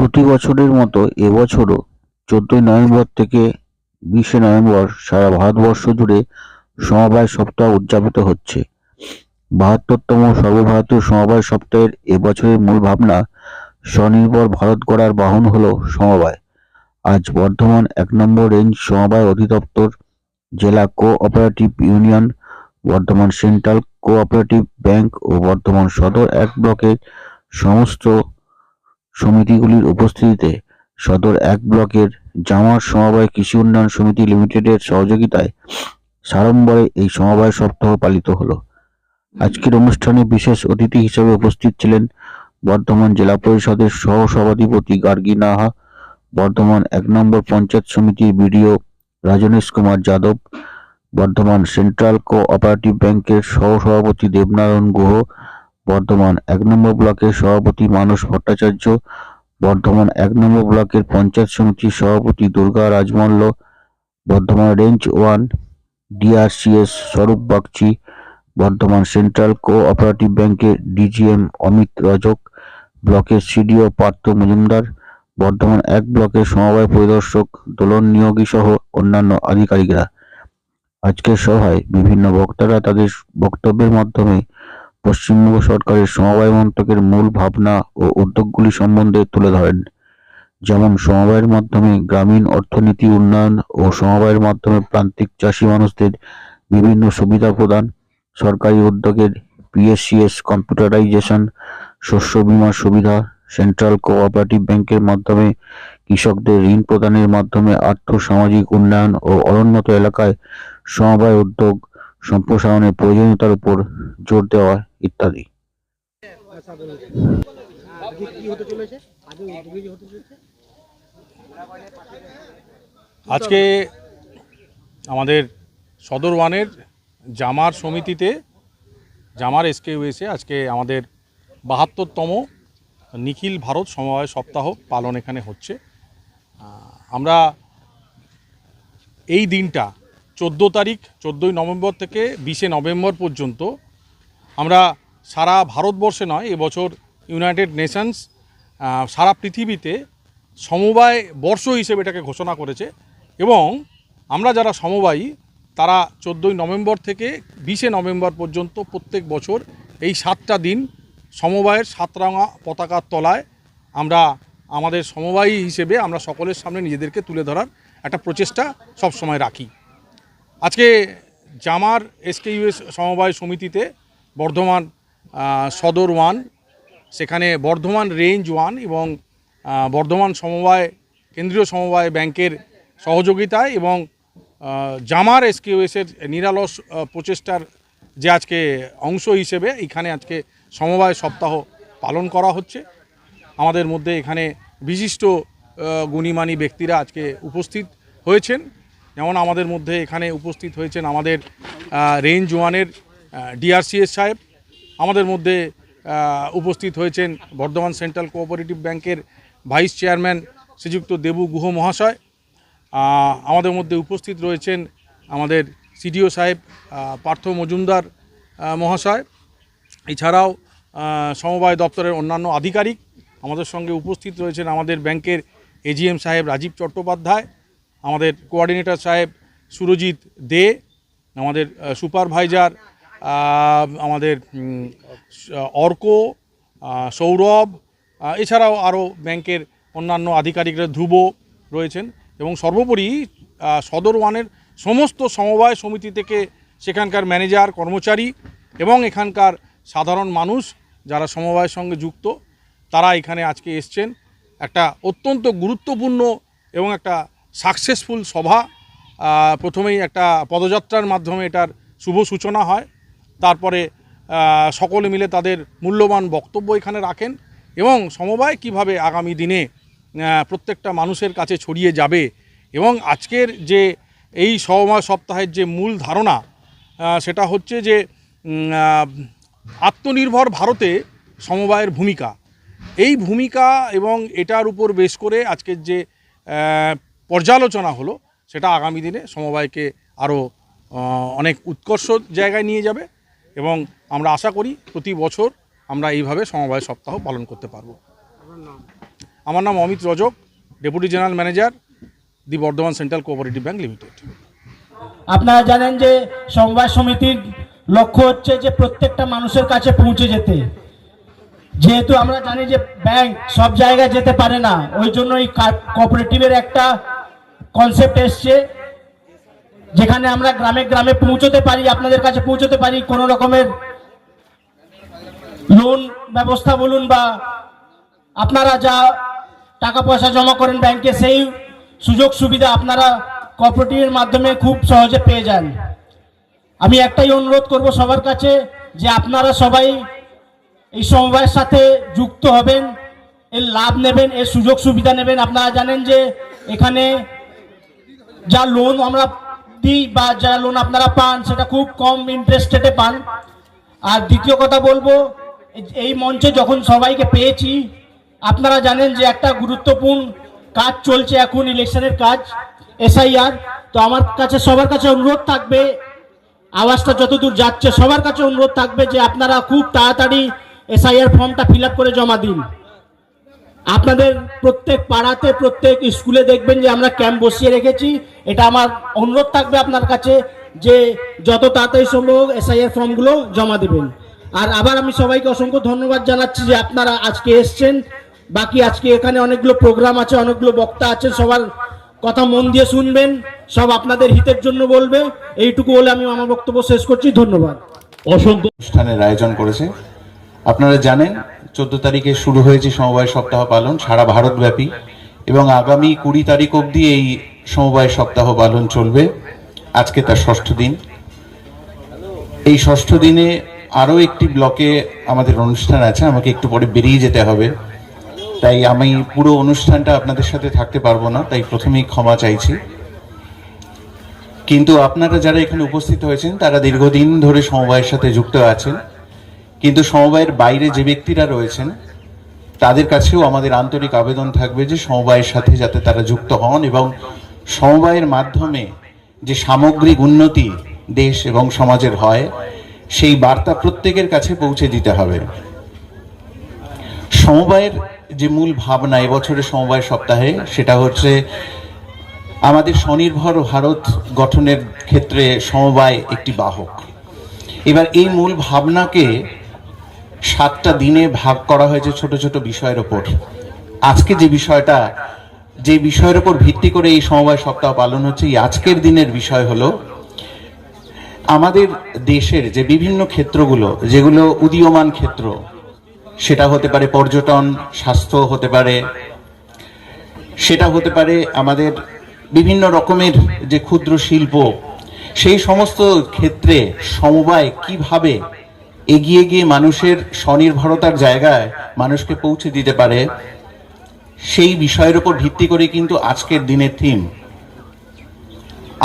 প্রতি বছরের মতো এবছরও চোদ্দই নভেম্বর থেকে বিশে নভেম্বর সারা ভারতবর্ষ জুড়ে সমবায় সপ্তাহ উদযাপিত হচ্ছে। বাহাত্তরতম সর্বভারতীয় সমবায় সপ্তাহের এবছরের মূল ভাবনা, স্বনির্ভর ভারত গড়ার বাহন হলো সমবায়। আজ বর্ধমান এক নম্বর রেঞ্জ সমবায় অধিদপ্তর, জেলা cooperative union, Bardhaman central cooperative bank ও বর্ধমান সদর এক ব্লকের সমস্ত সমিতিগুলির উপস্থিতিতে সদর এক ব্লকের জামার সমবায় কৃষি উন্নয়ন সমিতি লিমিটেডের সহযোগিতায় সাড়ম্বরে এই সমবায় সপ্তাহ পালিত হলো। আজকের অনুষ্ঠানে বিশেষ অতিথি হিসেবে উপস্থিত ছিলেন বর্ধমান জেলা পরিষদের সহ সভাধিপতি গার্গী নাহা, বর্ধমান এক নম্বর পঞ্চায়েত সমিতির BDO Rajnesh Kumar Yadav, Bardhaman central cooperative ব্যাংকের সহ সভাপতি দেবনারায়ণ গুহ বর্ধমান এক নম্বর ব্লকের সভাপতি মানস ভট্টাচার্য, বর্ধমান এক নম্বর ব্লকের পঞ্চায়েত সমিতির সভাপতি Durga Rajmal, Bardhaman range one DRCS Swarup Bagchi, Bardhaman central cooperative ব্যাংকের ডিজিএম অমিত রজক, ব্লকের সিডিও পার্থ মজুমদার, বর্ধমান এক ব্লকের সমবায় পরিদর্শক দোলন নিয়োগী সহ অন্যান্য আধিকারিকরা। আজকের সভায় বিভিন্ন বক্তারা তাদের বক্তব্যের মাধ্যমে পশ্চিমবঙ্গ সরকারের সমবায় মন্ত্রকের মূল ভাবনা ও উদ্যোগগুলি সম্বন্ধে তুলে ধরেন। যেমন সমবায়ের মাধ্যমে গ্রামীণ অর্থনীতি উন্নয়ন ও সমবায়ের মাধ্যমে প্রান্তিক চাষি মানুষদের বিভিন্ন সুবিধা প্রদান, সরকারি উদ্যোগের পিএসসিএস কম্পিউটারাইজেশন, শস্য বীমার সুবিধা, সেন্ট্রাল কোঅপারেটিভ ব্যাংকের মাধ্যমে কৃষকদের ঋণ প্রদানের মাধ্যমে আর্থ সামাজিক উন্নয়ন ও অনুন্নত এলাকায় সমবায় উদ্যোগ সম্প্রসারণের প্রয়োজনীয়তার উপর জোর দেওয়া ইত্যাদি। আজকে আমাদের সদর ওয়ানের জামার সমিতিতে, জামার এসকেইউএসে আজকে আমাদের বাহাত্তরতম নিখিল ভারত সমবায় সপ্তাহ পালন এখানে হচ্ছে। আমরা এই দিনটা চোদ্দ তারিখ, চোদ্দোই নভেম্বর থেকে বিশে নভেম্বর পর্যন্ত আমরা সারা ভারতবর্ষে নয়, এবছর ইউনাইটেড নেশনস সারা পৃথিবীতে সমবায় বর্ষ হিসেবে এটাকে ঘোষণা করেছে এবং আমরা যারা সমবায়ী, তারা চোদ্দোই নভেম্বর থেকে বিশে নভেম্বর পর্যন্ত প্রত্যেক বছর এই সাতটা দিন সমবায়ের সাতরাঙা পতাকার তলায় আমরা আমাদের সমবায়ী হিসেবে আমরা সকলের সামনে নিজেদেরকে তুলে ধরার একটা প্রচেষ্টা সবসময় রাখি। আজকে জামার এসকেইউএস সমবায় সমিতিতে বর্ধমান সদর ওয়ান, সেখানে বর্ধমান রেঞ্জ ওয়ান এবং বর্ধমান সমবায়, কেন্দ্রীয় সমবায় ব্যাংকের সহযোগিতায় এবং জামার এসকিউএসের নিরালস প্রচেষ্টার যে আজকে অংশ হিসেবে এখানে আজকে সমবায় সপ্তাহ পালন করা হচ্ছে। আমাদের মধ্যে এখানে বিশিষ্ট গুণীমানী ব্যক্তিরা আজকে উপস্থিত হয়েছেন। যেমন আমাদের মধ্যে এখানে উপস্থিত হয়েছেন আমাদের রেঞ্জ ওয়ানের ডিআরসিএস সাহেব। আমাদের মধ্যে উপস্থিত হয়েছেন বর্ধমান সেন্ট্রাল কোঅপারেটিভ ব্যাংকের ভাইস চেয়ারম্যান শ্রীযুক্ত দেবু গুহ মহাশয়। আমাদের মধ্যে উপস্থিত রয়েছেন আমাদের সিডিও সাহেব পার্থ মজুমদার মহাশয়। এছাড়াও সমবায় দপ্তরের অন্যান্য আধিকারিক। আমাদের সঙ্গে উপস্থিত রয়েছেন আমাদের ব্যাংকের এজিএম সাহেব রাজীব চট্টোপাধ্যায়। আমাদের কোঅর্ডিনেটর সাহেব সুরজিৎ দে, আমাদের সুপারভাইজার আমাদের অর্ক সৌরভ এছাড়াও আরও ব্যাংকের অন্যান্য আধিকারিকরা ধ্রুব রয়েছেন এবং সর্বোপরি সদর ওয়ানের সমস্ত সমবায় সমিতি থেকে সেখানকার ম্যানেজার, কর্মচারী এবং এখানকার সাধারণ মানুষ যারা সমবায়ের সঙ্গে যুক্ত, তারা এখানে আজকে এসছেন। একটা অত্যন্ত গুরুত্বপূর্ণ এবং একটা সাকসেসফুল সভা প্রথমেই একটা পদযাত্রার মাধ্যমে এটার শুভ সূচনা হয়। তারপরে সকলে মিলে তাদের মূল্যবান বক্তব্য এখানে রাখেন এবং সমবায় কীভাবে আগামী দিনে প্রত্যেকটা মানুষের কাছে ছড়িয়ে যাবে এবং আজকের যে এই সমবায় সপ্তাহের যে মূল ধারণা সেটা হচ্ছে যে আত্মনির্ভর ভারতে সমবায়ের ভূমিকা। এই ভূমিকা এবং এটার উপর বেশ করে আজকের যে পর্যালোচনা হলো, সেটা আগামী দিনে সমবায়কে আরও অনেক উৎকর্ষ জায়গায় নিয়ে যাবে এবং আমরা আশা করি প্রতি বছর আমরা এইভাবে সমবায় সপ্তাহ পালন করতে পারব। আমার নাম Amit Rajak, deputy general manager the Bardhaman central cooperative bank limited. আপনারা জানেন যে সমবায় সমিতির লক্ষ্য হচ্ছে যে প্রত্যেকটা মানুষের কাছে পৌঁছে যেতে। যেহেতু আমরা জানি যে ব্যাংক সব জায়গায় যেতে পারে না, ওই জন্য এই কোঅপারেটিভের একটা কনসেপ্ট এসছে, যেখানে আমরা গ্রামে গ্রামে পৌঁছতে পারি, আপনাদের কাছে পৌঁছতে পারি, কোনো রকমের লোন ব্যবস্থা বলুন বা আপনারা যা টাকা পয়সা জমা করেন ব্যাংকে সেই সুযোগ সুবিধা আপনারা কোঅপারেটিভের মাধ্যমে খুব সহজে পেয়ে যান। আমি একটাই অনুরোধ করব সবার কাছে যে আপনারা সবাই এই সমবায়ের সাথে যুক্ত হবেন, এর লাভ নেবেন, এর সুযোগ সুবিধা নেবেন। আপনারা জানেন যে এখানে যা লোন আমরা দিই বা যা লোন আপনারা পান, সেটা খুব কম ইন্টারেস্ট রেটে পান। আর দ্বিতীয় কথা বলব, এই- মঞ্চে যখন সবাইকে পেয়েছি, আপনারা জানেন যে একটা গুরুত্বপূর্ণ কাজ চলছে এখন ইলেকশনের কাজ এসআইআর তো আমার কাছে, সবার কাছে অনুরোধ থাকবে, আওয়াজটা যতদূর যাচ্ছে, সবার কাছে অনুরোধ থাকবে যে আপনারা খুব তাড়াতাড়ি এসআইআর ফর্মটা ফিল করে জমা দিন। আপনাদের প্রত্যেক পাড়াতে, প্রত্যেক স্কুলে দেখবেন যে আমরা ক্যাম্প বসিয়ে রেখেছি। এটা আমার অনুরোধ থাকবে আপনার কাছে যে যত তাড়াতাড়ি সম্ভব এসআইআর ফর্মগুলো জমা দেবেন। আর আবার আমি সবাইকে অসংখ্য ধন্যবাদ জানাচ্ছি যে আপনারা আজকে এসছেন। বাকি আজকে এখানে অনেকগুলো প্রোগ্রাম আছে, অনেকগুলো বক্তা আছে, সবার কথা মন দিয়ে শুনবেন, সব আপনাদের হিতের জন্য বলবে। এইটুকু বলে আমি আমার বক্তব্য শেষ করছি। ধন্যবাদ। অসংখ্য অনুষ্ঠানের আয়োজন করেছে আপনারা জানেন, চোদ্দ তারিখে শুরু হয়েছে সমবায় সপ্তাহ পালন সারা ভারতব্যাপী এবং আগামী কুড়ি তারিখ অবধি এই সমবায় সপ্তাহ পালন চলবে। আজকে তার ষষ্ঠ দিন। এই ষষ্ঠ দিনে আরও একটি ব্লকে আমাদের অনুষ্ঠান আছে, আমাকে একটু পরে বেরিয়ে যেতে হবে। তাই আমি পুরো অনুষ্ঠানটা আপনাদের সাথে থাকতে পারব না, তাই প্রথমেই ক্ষমা চাইছি। কিন্তু আপনারা যারা এখানে উপস্থিত হয়েছেন, তারা দীর্ঘদিন ধরে সমবায়ের সাথে যুক্ত আছেন। কিন্তু সমবায়ের বাইরে যে ব্যক্তিরা রয়েছেন, তাদের কাছেও আমাদের আন্তরিক আবেদন থাকবে যে সমবায়ের সাথে যাতে তারা যুক্ত হন এবং সমবায়ের মাধ্যমে যে সামগ্রিক উন্নতি দেশ এবং সমাজের হয়, সেই বার্তা প্রত্যেকের কাছে পৌঁছে দিতে হবে। সমবায়ের যে মূল ভাবনা এবছরের সমবায় সপ্তাহে, সেটা হচ্ছে আমাদের স্বনির্ভর ভারত গঠনের ক্ষেত্রে সমবায় একটি বাহক। এবার এই মূল ভাবনাকে সাতটা দিনে ভাগ করা হয়েছে ছোট ছোট বিষয়ের ওপর। আজকে যে বিষয়টা, যে বিষয়ের ওপর ভিত্তি করে এই সমবায় সপ্তাহ পালন হচ্ছে, এই আজকের দিনের বিষয় হলো, আমাদের দেশের যে বিভিন্ন ক্ষেত্রগুলো, যেগুলো উদীয়মান ক্ষেত্র, সেটা হতে পারে পর্যটন, স্বাস্থ্য হতে পারে, সেটা হতে পারে আমাদের বিভিন্ন রকমের যে ক্ষুদ্র শিল্প, সেই সমস্ত ক্ষেত্রে সমবায় কীভাবে এগিয়ে গিয়ে মানুষের স্বনির্ভরতার জায়গায় মানুষকে পৌঁছে দিতে পারে, সেই বিষয়ের উপর ভিত্তি করে কিন্তু আজকের দিনের থিম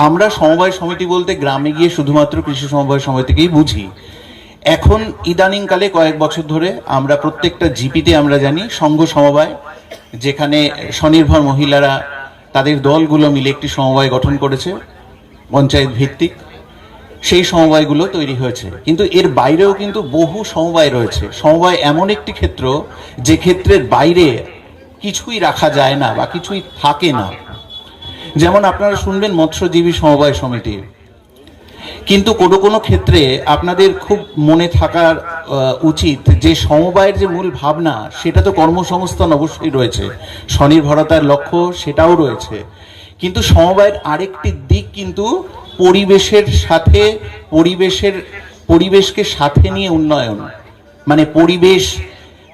আমরা সমবায় সমিতি বলতে গ্রামে গিয়ে শুধুমাত্র কৃষি সমবায় সমিতিকেই বুঝি। এখন ইদানিংকালে কয়েক বছর ধরে আমরা প্রত্যেকটা জিপিতে আমরা জানি সংঘ সমবায়, যেখানে স্বনির্ভর মহিলারা তাদের দলগুলো মিলে একটি সমবায় গঠন করেছে, পঞ্চায়েত ভিত্তিক। সেই সমবায়গুলো তৈরি হয়েছে। কিন্তু এর বাইরেও কিন্তু বহু সমবায় রয়েছে। সমবায় এমন একটি ক্ষেত্র যে ক্ষেত্রের বাইরে কিছুই রাখা যায় না বা কিছুই থাকে না। যেমন আপনারা শুনবেন মৎস্যজীবী সমবায় সমিতি। কিন্তু কোনো কোনো ক্ষেত্রে আপনাদের খুব মনে থাকার উচিত যে সমবায়ের যে মূল ভাবনা, সেটা তো কর্মসংস্থান অবশ্যই রয়েছে। স্বনির্ভরতার লক্ষ্য সেটাও রয়েছে। কিন্তু সমবায়ের আরেকটি দিক কিন্তু পরিবেশের সাথে, পরিবেশের, পরিবেশকে সাথে নিয়ে উন্নয়ন। মানে পরিবেশ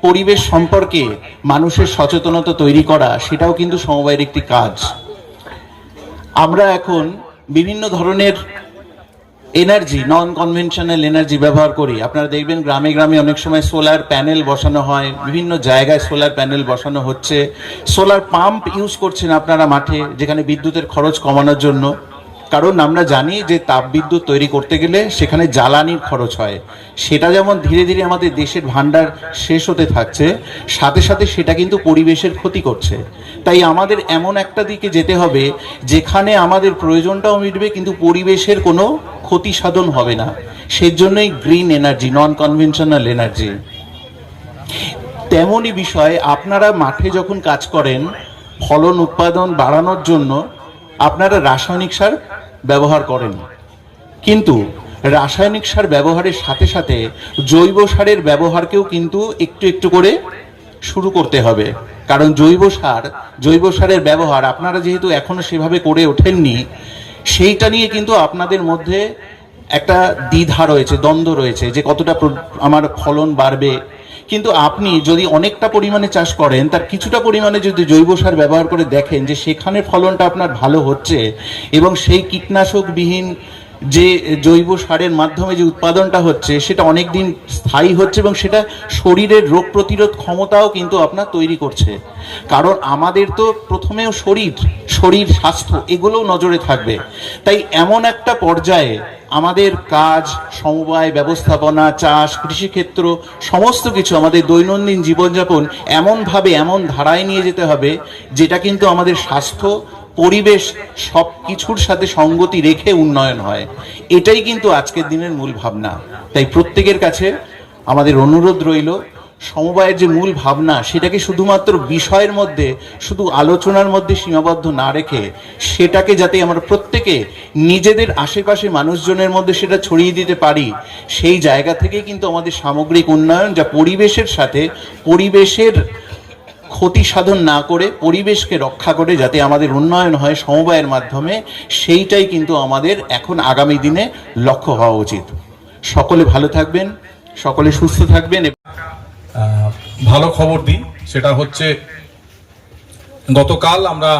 পরিবেশ সম্পর্কে মানুষের সচেতনতা তৈরি করা, সেটাও কিন্তু সমবায়ের একটি কাজ। আমরা এখন বিভিন্ন ধরনের এনার্জি নন কনভেনশনাল এনার্জি ব্যবহার করি। আপনারা দেখবেন গ্রামে গ্রামে অনেক সময় সোলার প্যানেল বসানো হয়, বিভিন্ন জায়গায় সোলার প্যানেল বসানো হচ্ছে। সোলার পাম্প ইউজ করছেন আপনারা মাঠে, যেখানে বিদ্যুতের খরচ কমানোর জন্য। কারণ আমরা জানি যে তাপবিদ্যুৎ তৈরি করতে গেলে সেখানে জ্বালানির খরচ হয়। সেটা যেমন ধীরে ধীরে আমাদের দেশের ভান্ডার শেষ হতে থাকছে, সাথে সাথে সেটা কিন্তু পরিবেশের ক্ষতি করছে। তাই আমাদের এমন একটা দিকে যেতে হবে, যেখানে আমাদের প্রয়োজনটাও মিটবে, কিন্তু পরিবেশের কোনো ক্ষতি সাধন হবে না। সেজন্যই green energy non conventional energy. তেমনই বিষয়, আপনারা মাঠে যখন কাজ করেন, ফলন, উৎপাদন বাড়ানোর জন্য আপনারা রাসায়নিক সার ব্যবহার করেন। কিন্তু রাসায়নিক সার ব্যবহারের সাথে সাথে জৈব সারের ব্যবহারকেও কিন্তু একটু একটু করে শুরু করতে হবে। কারণ জৈব সার, জৈব সারের ব্যবহার আপনারা যেহেতু এখনও সেভাবে করে ওঠেননি, সেইটা নিয়ে কিন্তু আপনাদের মধ্যে একটা দ্বিধা রয়েছে, দ্বন্দ্ব রয়েছে যে কতটা আমার ফলন বাড়বে কিন্তু আপনি যদি অনেকটা পরিমাণে চাষ করেন, তার কিছুটা পরিমাণে যদি জৈব সার ব্যবহার করে দেখেন যে সেখানে ফলনটা আপনার ভালো হচ্ছে এবং সেই কীটনাশকবিহীন যে জৈব সারের মাধ্যমে যে উৎপাদনটা হচ্ছে, সেটা অনেক দিন স্থায়ী হচ্ছে এবং সেটা শরীরের রোগ প্রতিরোধ ক্ষমতাও কিন্তু আপনার তৈরি করছে। কারণ আমাদের তো প্রথমেও শরীর শরীর স্বাস্থ্য, এগুলোও নজরে থাকবে। তাই এমন একটা পর্যায়ে আমাদের কাজ, সমবায়, ব্যবস্থাপনা, চাষ, কৃষিক্ষেত্র, সমস্ত কিছু আমাদের দৈনন্দিন জীবনযাপন এমনভাবে, এমন ধারায় নিয়ে যেতে হবে, যেটা কিন্তু আমাদের স্বাস্থ্য পরিবেশ সব কিছুর সাথে সঙ্গতি রেখে উন্নয়ন হয়। এটাই কিন্তু আজকের দিনের মূল ভাবনা। তাই প্রত্যেকের কাছে আমাদের অনুরোধ রইল, সমবায়ের যে মূল ভাবনা সেটাকে শুধুমাত্র বিষয়ের মধ্যে, শুধু আলোচনার মধ্যে সীমাবদ্ধ না রেখে সেটাকে যাতে আমরা প্রত্যেকে নিজেদের আশেপাশে মানুষজনের মধ্যে সেটা ছড়িয়ে দিতে পারি, সেই জায়গা থেকেই কিন্তু আমাদের সামগ্রিক উন্নয়ন, যা পরিবেশের সাথে, পরিবেশের ক্ষতি সাধন না করে পরিবেশকে রক্ষা করে যাতে আমাদের উন্নয়ন হয় সমবায়ের মাধ্যমে, সেইটাই কিন্তু আমাদের এখন আগামী দিনে লক্ষ্য হওয়া উচিত। সকলে ভালো থাকবেন, সকলে সুস্থ থাকবেন ভালো খবর দিই, সেটা হচ্ছে গতকাল আমরা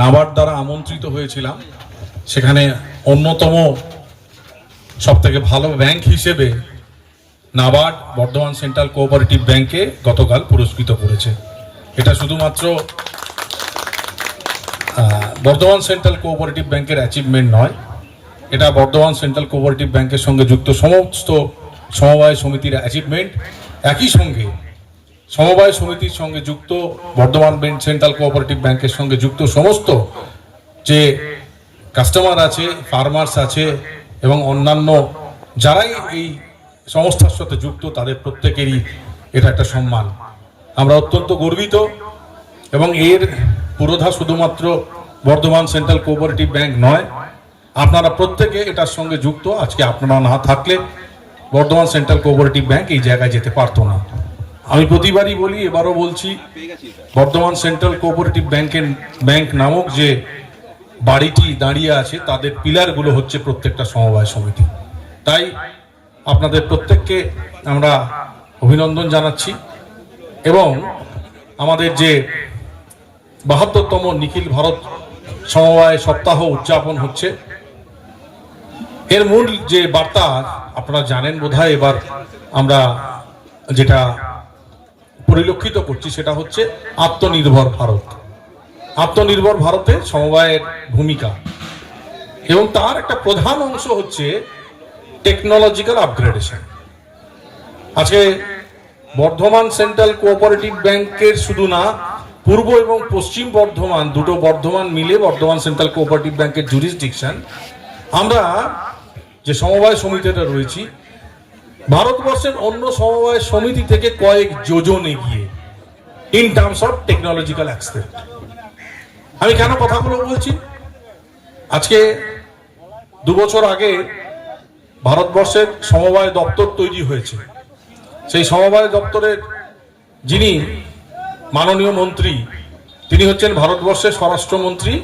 নাবার্ড দ্বারা আমন্ত্রিত হয়েছিলাম। সেখানে অন্যতম সব থেকে ভালো ব্যাংক হিসেবে নাবার্ড বর্ধমান সেন্ট্রাল কোঅপারেটিভ ব্যাংকে গতকাল পুরস্কৃত করেছে। এটা শুধুমাত্র বর্ধমান সেন্ট্রাল কোঅপারেটিভ ব্যাংকের অ্যাচিভমেন্ট নয়, এটা বর্ধমান সেন্ট্রাল কোঅপারেটিভ ব্যাংকের সঙ্গে যুক্ত সমস্ত সমবায় সমিতির অ্যাচিভমেন্ট একই সঙ্গে সমবায় সমিতির সঙ্গে যুক্ত বর্ধমান সেন্ট্রাল কোঅপারেটিভ ব্যাংকের সঙ্গে যুক্ত সমস্ত যে কাস্টমার আছে ফার্মার্স আছে এবং অন্যান্য যারাই এই সংস্থার সাথে যুক্ত, তাদের প্রত্যেকেরই এটা একটা সম্মান। আমরা অত্যন্ত গর্বিত এবং এর পুরোধা শুধুমাত্র বর্ধমান সেন্ট্রাল কোঅপারেটিভ ব্যাংক নয়, আপনারা প্রত্যেকে এটার সঙ্গে যুক্ত। আজকে আপনারা না থাকলে বর্ধমান সেন্ট্রাল কোঅপারেটিভ ব্যাংক এই জায়গায় যেতে পারতো না। আমি প্রতিবারই বলি, এবারও বলছি, বর্ধমান সেন্ট্রাল কোঅপারেটিভ ব্যাংকের ব্যাংক নামক যে বাড়িটি দাঁড়িয়ে আছে, তাদের পিলারগুলো হচ্ছে প্রত্যেকটা সমবায় সমিতি। তাই আপনাদের প্রত্যেককে আমরা অভিনন্দন জানাচ্ছি এবং আমাদের যে বাহাত্তরতম নিখিল ভারত সমবায় সপ্তাহ উদযাপন হচ্ছে, এর মূল যে বার্তা আপনারা জানেন বোধহয়, এবার আমরা যেটা পরিলক্ষিত করছি সেটা হচ্ছে আত্মনির্ভর ভারত। আত্মনির্ভর ভারতে সমবায়ের ভূমিকা। এবং তার একটা প্রধান অংশ হচ্ছে টেকনোলজিক্যাল আপগ্রেডেশন আজকে বর্ধমান সেন্ট্রাল কোঅপারেটিভ ব্যাংকের শুধু না, পূর্ব এবং পশ্চিম বর্ধমান, দুটো বর্ধমান মিলে বর্ধমান সেন্ট্রাল কোঅপারেটিভ ব্যাংকের জুরিসডিকশন আমরা যে সমবায় সমিতিটা রয়েছি, ভারতবর্ষের অন্য সমবায় সমিতি থেকে কয়েক যোজন এগিয়ে in terms of technological aspect আমি কেন কথাগুলো বলছি? আজকে দু বছর আগে ভারতবর্ষের সমবায় দপ্তর তৈরি হয়েছে। সেই সমবায় দপ্তরের যিনি মাননীয় মন্ত্রী, তিনি হচ্ছেন ভারতবর্ষের স্বরাষ্ট্রমন্ত্রী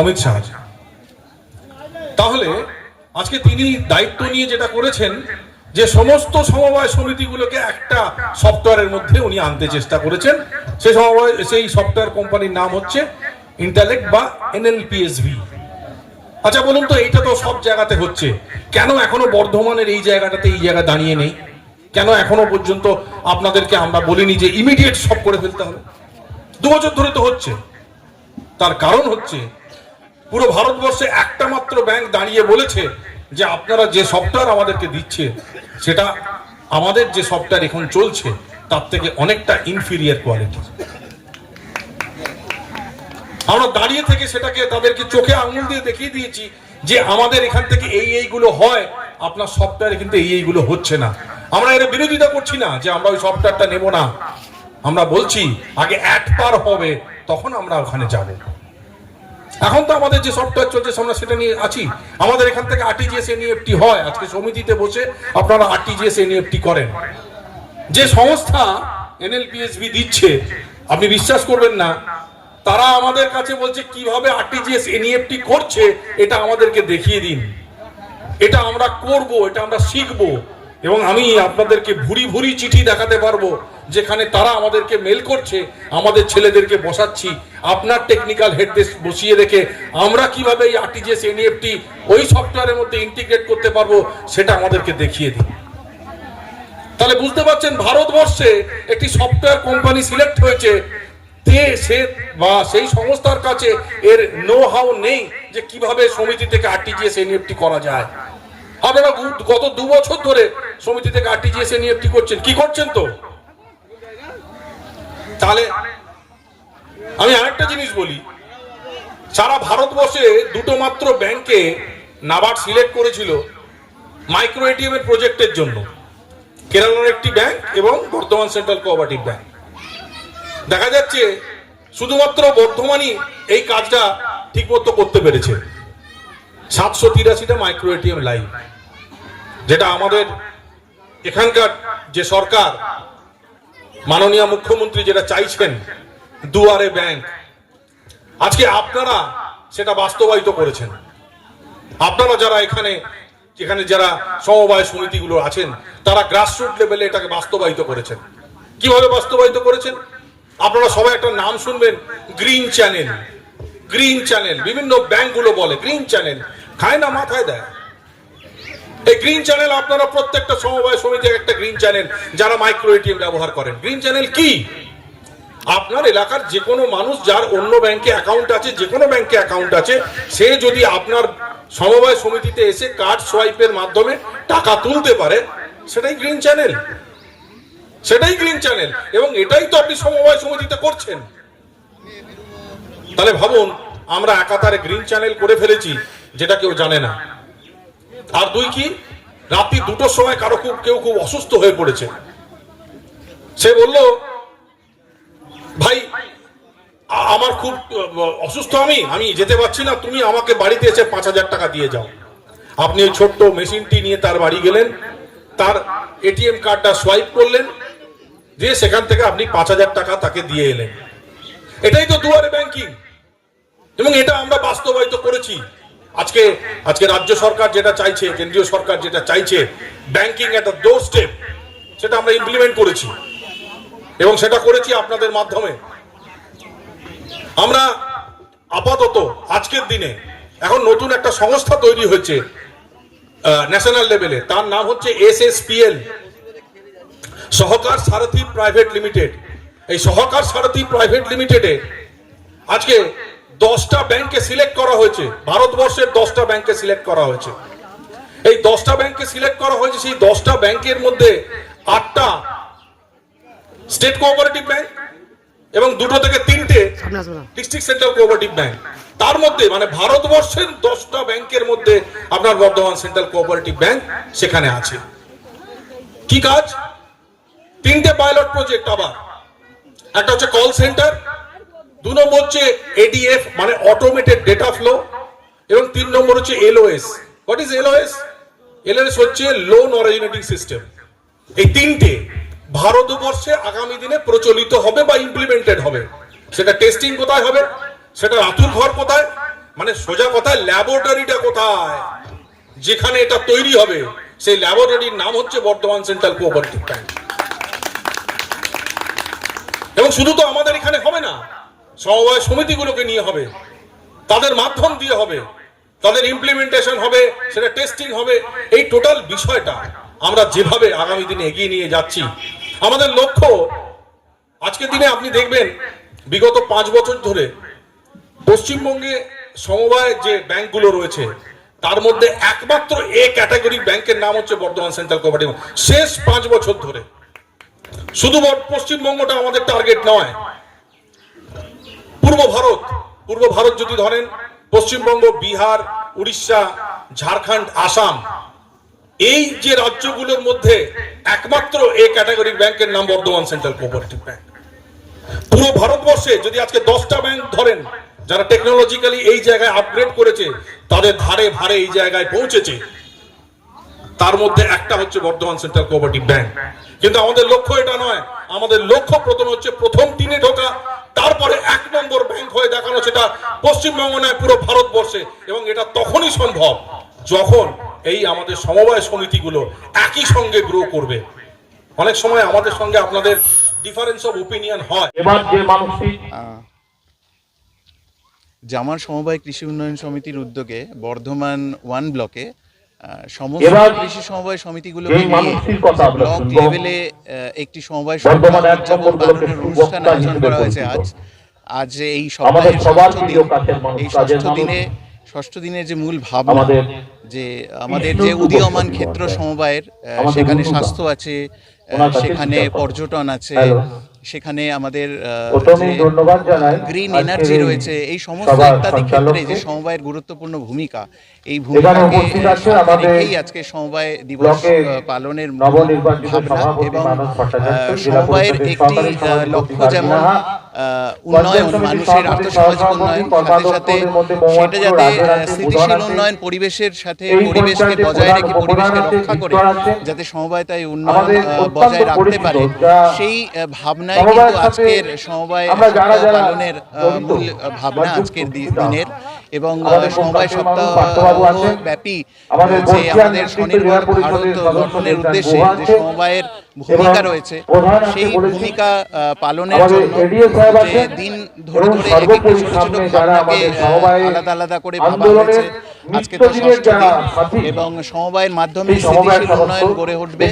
অমিত শাহ তাহলে আজকে তিনি দায়িত্ব নিয়ে যেটা করেছেন, যে সমস্ত সমবায় সমিতিগুলোকে একটা সফটওয়্যারের মধ্যে উনি আনতে চেষ্টা করেছেন। সেই সমবায়, সেই সফটওয়্যার কোম্পানির নাম হচ্ছে ইন্টালেক্ট বা এনএলপিএসভি আচ্ছা বলুন তো, এইটা তো সব জায়গাতে হচ্ছে। কেন এখনও বর্ধমানের এই জায়গাটাতে এই জায়গা দাঁড়িয়ে নেই? কেন এখনও পর্যন্ত আপনাদেরকে আমরা বলিনি যে ইমিডিয়েট সব করে ফেলতে হবে? দু বছর ধরে তো হচ্ছে। তার কারণ হচ্ছে, পুরো ভারতবর্ষে একটা মাত্র ব্যাংক দাঁড়িয়ে বলেছে যে আপনারা যে সফটওয়্যার আমাদেরকে দিচ্ছে, সেটা আমাদের যে সফটওয়্যার এখন চলছে, তার থেকে অনেকটা ইনফিরিয়ার কোয়ালিটি আমরা দাঁড়িয়ে থেকে সেটাকে তাদেরকে চোখে আঙুল দিয়ে দেখিয়ে দিয়েছি যে আমাদের এখান থেকে এই এইগুলো হয়। আপনার সফটওয়্যারে কিন্তু এই এইগুলো হচ্ছে না। আমরা এর বিরোধিতা করছি না যে আমরা ওই সফটওয়্যারটা নেব না। আমরা বলছি, আগে অ্যাট পার হবে, তখন আমরা ওখানে যাব। এখন তো আমাদের যে সফটওয়্যার চলছে, আমরা সেটা নিয়ে আছি। আমাদের এখান থেকে আরটিজিএস এনইএফটি হয়। আজকে সমিতিতে বসে আপনারা আরটিজিএস এনইএফটি করেন। যে সংস্থা এনএলপিএসবি দিচ্ছে, আপনি বিশ্বাস করবেন না তারা আমাদের কাছে বলছে, কীভাবে আরটিজিএস এনইএফটি করছে, এটা আমাদেরকে দেখিয়ে দিন। এটা আমরা করব, এটা আমরা শিখব। এবং আমি আপনাদেরকে ভুরি ভুরি চিঠি দেখাতে পারব, যেখানে তারা আমাদেরকে মেল করছে, আমাদের ছেলেদেরকে বসাচ্ছি। আপনার টেকনিক্যাল হেডদের বসিয়ে রেখে আমরা কীভাবে এই আরটিজিএস এনইএফটি ওই সফটওয়্যারের মধ্যে ইন্টিগ্রেট করতে পারব, সেটা আমাদেরকে দেখিয়ে দিন। তাহলে বুঝতে পারছেন, ভারতবর্ষে একটি সফটওয়্যার কোম্পানি সিলেক্ট হয়েছে তে সে বা সেই সংস্থার কাছে এর নো হাউ নেই যে কীভাবে সমিতি থেকে আরটিজিএস এনইএফটি করা যায়। আপনারা গত দু বছর ধরে সমিতি থেকে আরটিজিএস এনইএফটি করছেন। কি করছেন তো? তাহলে আমি আরেকটা জিনিস বলি। সারা ভারতবর্ষে দুটো মাত্র ব্যাংকে নাবার্ড সিলেক্ট করেছিল মাইক্রো এটিএম এর প্রজেক্টের জন্য। কেরালার একটি ব্যাংক এবং বর্ধমান সেন্ট্রাল কোঅপারেটিভ ব্যাংক দেখা যাচ্ছে শুধুমাত্র বর্ধমানই এই কাজটা ঠিকমতো করতে পেরেছে। সাতশো তিরাশিটা মাইক্রো এটিএম লাইন যেটা আমাদের এখানকার যে সরকার, মাননীয় মুখ্যমন্ত্রী যেটা চাইছেন, দুয়ারে ব্যাংক আজকে আপনারা সেটা বাস্তবায়িত করেছেন। আপনারা যারা এখানে, যেখানে যারা সমবায় সমিতিগুলো আছেন, তারা গ্রাসরুট লেভেলে এটাকে বাস্তবায়িত করেছেন। কীভাবে বাস্তবায়িত করেছেন? আপনারা সবাই একটা নাম শুনবেন গ্রিন চ্যানেল গ্রিন চ্যানেল বিভিন্ন ব্যাংকগুলো বলে গ্রিন চ্যানেল খায় না, মাথায় দেয়। এই গ্রিন চ্যানেল আপনারা প্রত্যেকটা সমবায় সমিতির একটা গ্রিন চ্যানেল যারা মাইক্রো এটিএম ব্যবহার করেন। গ্রিন চ্যানেল কি? আপনার এলাকার যে কোনো মানুষ যার অন্য ব্যাংকে অ্যাকাউন্ট আছে যে কোনো ব্যাংকে অ্যাকাউন্ট আছে, সে যদি আপনার সমবায় সমিতিতে এসে কার্ড সোয়াইপের মাধ্যমে টাকা তুলতে পারে, সেটাই গ্রিন চ্যানেল সেটাই গ্রিন চ্যানেল এবং এটাই তো আপনি সমবায় সমিতিতে করছেন। তাহলে ভাবুন, আমরা একাতারে গ্রিন চ্যানেল করে ফেলেছি, যেটা কেউ জানে না। আর দুই কি? রাত্রি দুটোর সময় কারও খুব, কেউ খুব অসুস্থ হয়ে পড়েছে। সে বলল, ভাই, আমার খুব, অসুস্থ আমি আমি যেতে পারছি না, তুমি আমাকে বাড়িতে এসে পাঁচ হাজার টাকা দিয়ে যাও। আপনি ওই ছোট্ট মেশিনটি নিয়ে তার বাড়ি গেলেন, তার এটিএম কার্ডটা সোয়াইপ করলেন দিয়ে সেখান থেকে আপনি পাঁচ হাজার টাকা তাকে দিয়ে এলেন। এটাই তো দুয়ারে ব্যাংকিং এবং এটা আমরা বাস্তবায়িত করেছি। আজকে আজকে রাজ্য সরকার যেটা চাইছে, কেন্দ্রীয় সরকার যেটা চাইছে ব্যাংকিং একটা ডোর স্টেপ সেটা আমরা ইমপ্লিমেন্ট করেছি। এবং সেটা করেছি আপনাদের মাধ্যমে। আমরা আপাতত আজকের দিনে এখন নতুন একটা সংস্থা তৈরি হয়েছে ন্যাশনাল লেভেলে তার নাম হচ্ছে S S সহকার Sarathi private limited. এই সহকার সারথি প্রাইভেট লিমিটেডে আজকে দশটা ব্যাংকে সিলেক্ট করা হয়েছে। ভারতবর্ষের দশটা ব্যাংকে সিলেক্ট করা হয়েছে। এই দশটা ব্যাংকে সিলেক্ট করা হয়েছে, সেই দশটা ব্যাংকের মধ্যে আটটা স্টেট কোঅপারেটিভ ব্যাংক এবং দুটো থেকে তিনটে ডিস্ট্রিক্ট সেন্ট্রাল কোঅপারেটিভ ব্যাংক। তার মধ্যে মানে ভারতবর্ষের দশটা ব্যাংকের মধ্যে আপনার বর্ধমান সেন্ট্রাল কোঅপারেটিভ ব্যাংক সেখানে আছে। কি কাজ? তিনটে পাইলট প্রজেক্ট আবার। একটা হচ্ছে কল সেন্টার দু নম্বর হচ্ছে এডিএফ মানে অটোমেটেড ডেটা ফ্লো এবং তিন নম্বর হচ্ছে এলওএস হোয়াট ইজ এলওএস এলওএস হচ্ছে লোন অরিজিনেটিং সিস্টেম এই তিনটে ভারতবর্ষে আগামী দিনে প্রচলিত হবে বা ইমপ্লিমেন্টেড হবে। সেটা টেস্টিং কোথায় হবে? সেটা আতুর ঘর কোথায়? মানে সোজা কথায় ল্যাবরেটরিটা কোথায়? যেখানে এটা তৈরি হবে। সেই ল্যাবরেটরির নাম হচ্ছে বর্ধমান সেন্ট্রাল কোঅপারেটিভ ব্যাংক এবং শুধু তো আমাদের এখানে হবে না, সমবায় সমিতিগুলোকে নিয়ে হবে, তাদের মাধ্যম দিয়ে হবে, তাদের ইমপ্লিমেন্টেশন হবে, সেটা টেস্টিং হবে। এই টোটাল বিষয়টা আমরা যেভাবে আগামী দিনে এগিয়ে নিয়ে যাচ্ছি, আমাদের লক্ষ্য, আজকের দিনে আপনি দেখবেন, বিগত পাঁচ বছর ধরে পশ্চিমবঙ্গে সমবায় যে ব্যাংকগুলো রয়েছে, তার মধ্যে একমাত্র এ ক্যাটাগরি ব্যাংকের নাম হচ্ছে বর্ধমান সেন্ট্রাল কোঅপারেটিভ শেষ পাঁচ বছর ধরে। শুধু পশ্চিমবঙ্গটা আমাদের টার্গেট নয়। পূর্ব ভারত পূর্ব ভারত যদি ধরেন, পশ্চিমবঙ্গ, বিহার, উড়িষ্যা, ঝাড়খণ্ড, আসাম, এই যে রাজ্যগুলোর মধ্যে একমাত্র এ ক্যাটাগরির ব্যাংকের নাম বর্ধমান সেন্ট্রাল কোঅপারেটিভ ব্যাংক পুরো ভারতবর্ষে যদি আজকে দশটা ব্যাংক ধরেন, যারা টেকনোলজিক্যালি এই জায়গায় আপগ্রেড করেছে, তাদের ধারে ভারে এই জায়গায় পৌঁছেছে, তার মধ্যে একটা হচ্ছে বর্ধমান সেন্ট্রাল কোঅপারেটিভ ব্যাংক কিন্তু আমাদের লক্ষ্য এটা নয়। আমাদের লক্ষ্য প্রথমে হচ্ছে প্রথম তিনে ঢোকা তারপরে এক নম্বর ব্যাংক হয়ে দেখানো সেটা পশ্চিমবঙ্গ নয় পুরো ভারতবর্ষে। এবং এটা তখনই সম্ভব যখন এই আমাদের সমবায় সমিতিগুলো একই সঙ্গে গ্রো করবে। অনেক সময় আমাদের সঙ্গে আপনাদের ডিফারেন্স অফ ওপিনিয়ন হয়। এবার যে মানুষটি জামার সমবায় কৃষি উন্নয়ন সমিতির উদ্যোগে বর্ধমান ওয়ান ব্লকে সমস্ত কৃষি সমবায় আমরা ব্লক লেভেলে একটি সমবায় শুভ অনুষ্ঠান আয়োজন করা হয়েছে আজ। আজ এই সপ্তাহের ষষ্ঠ দিন এই ষষ্ঠ দিনে ষষ্ঠ দিনের যে মূল ভাবনা যে আমাদের যে উদীয়মান ক্ষেত্র সমবায়ের সেখানে স্বাস্থ্য আছে সেখানে পর্যটন আছে। সেখানে আমাদের গ্রিন এনার্জি রয়েছে এই সমস্ত ইত্যাদি ক্ষেত্রে। যে সমবায়ের গুরুত্বপূর্ণ ভূমিকা এই ভূমিকাকে রেখেই আজকে সমবায় দিবস পালনের ভাবনা এবং সমবায়ের একটি লক্ষ্য যেমন উন্নয়ন মানুষের আর্থসামাজিক উন্নয়ন সাথে সাথে সেটা যাতে স্থিতিশীল উন্নয়ন পরিবেশের সাথে পরিবেশকে বজায় রেখে পরিবেশকে রক্ষা করে যাতে সমবায় তাই উন্নয়ন বজায় রাখতে পারে সেই আহ, সমবায়ের কিন্তু আজকের সমবায় সপ্তাহ পালনের মূল ভাবনা আজকের দিনের এবং সমবায় সপ্তাহ। ব্যাপী যে আমাদের স্বনির্ভর ভারত গঠনের উদ্দেশ্যে যে সমবায়ের ভূমিকা রয়েছে সেই ভূমিকা পালনের জন্য যে দিন ধরে ধরে এক একটা ছোট ছোট ভাবনাকে আলাদা আলাদা করে ভাবা হয়েছে আজকে ষষ্ঠ দিন এবং সমবায়ের মাধ্যমে স্থিতিশীল উন্নয়ন গড়ে উঠবে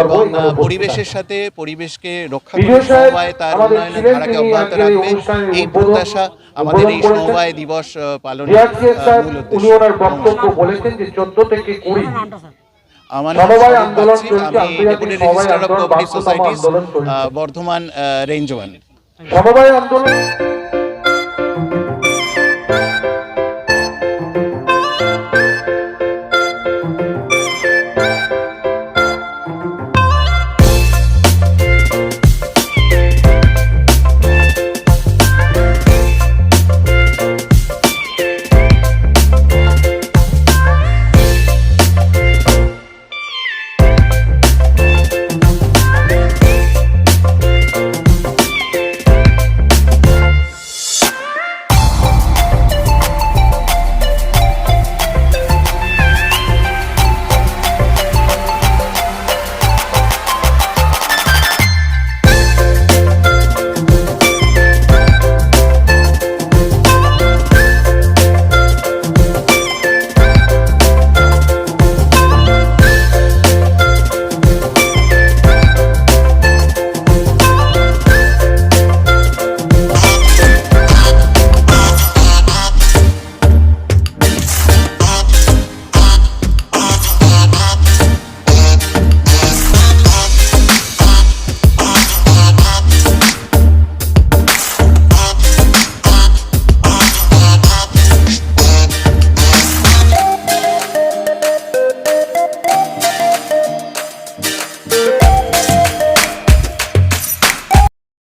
এবং পরিবেশের সাথে পরিবেশকে রক্ষা করে সমবায় তার আমাদের উন্নয়নের ধারাকে অব্যাহত এই রাখবে এই প্রত্যাশা আমাদের এই সমবায় দিবস পালনের মূল উদ্দেশ্য। বক্তব্য বলেছেন যে চোদ্দ থেকে কুড়ি আমার আমি deputy registrar of cooperative societies Bardhaman range one সমবায় আন্দোলন